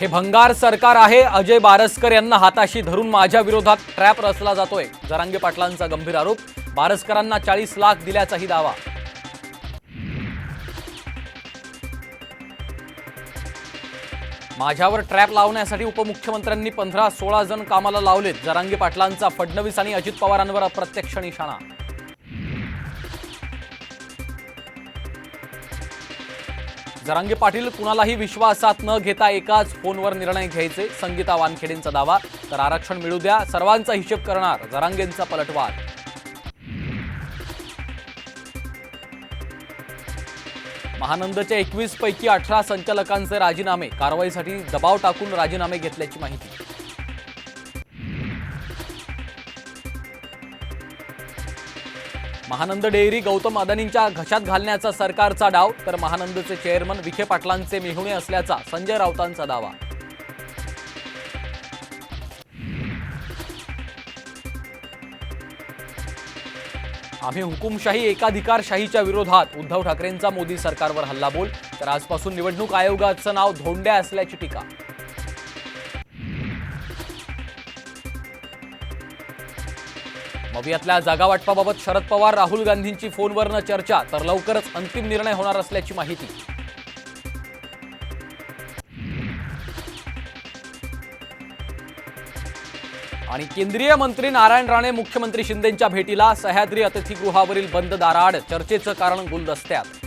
हे भंगार सरकार आहे. अजय बारसकर यांना हाताशी धरून माझ्या विरोधात ट्रॅप रचला जातोय. जरांगे पाटलांचा गंभीर आरोप. बारसकरांना चाळीस लाख दिल्याचाही दावा. माझ्यावर ट्रॅप लावण्यासाठी उपमुख्यमंत्र्यांनी पंधरा सोळा जण कामाला लावलेत. जरांगे पाटलांचा फडणवीस आणि अजित पवारांवर अप्रत्यक्ष निशाणा. जरांगे पाटील कुणालाही विश्वासात न घेता एकाच फोनवर निर्णय घ्यायचे. संगीता वानखेडेंचा दावा. तर आरक्षण मिळू द्या. सर्वांचा हिशेब करणार जरांगेंचा पलटवार. महानंदच्या एकवीस पैकी अठरा संचालकांचे राजीनामे. कारवाईसाठी दबाव टाकून राजीनामे घेतल्याची माहिती. महानंद डेअरी गौतम अदानींच्या घशात घालण्याचा सरकारचा डाव तर महानंदचे चेअरमन विखे पाटलांचे मेहुणे असल्याचा संजय राऊतांचा दावा. आम्ही हुकुमशाही एकाधिकारशाहीच्या विरोधात उद्धव ठाकरेंचा मोदी सरकारवर हल्लाबोल तर आजपासून निवडणूक आयोगाचं नाव धोंड्या असल्याची टीका. मवियातल्या जागावाटपाबाबत शरद पवार राहुल गांधींची फोनवरनं चर्चा तर लवकरच अंतिम निर्णय होणार असल्याची माहिती. आणि केंद्रीय मंत्री नारायण राणे मुख्यमंत्री शिंदेंच्या भेटीला सह्याद्री अतिथीगृहावरील बंद दाराआड चर्चेचं कारण गुलदस्त्यात.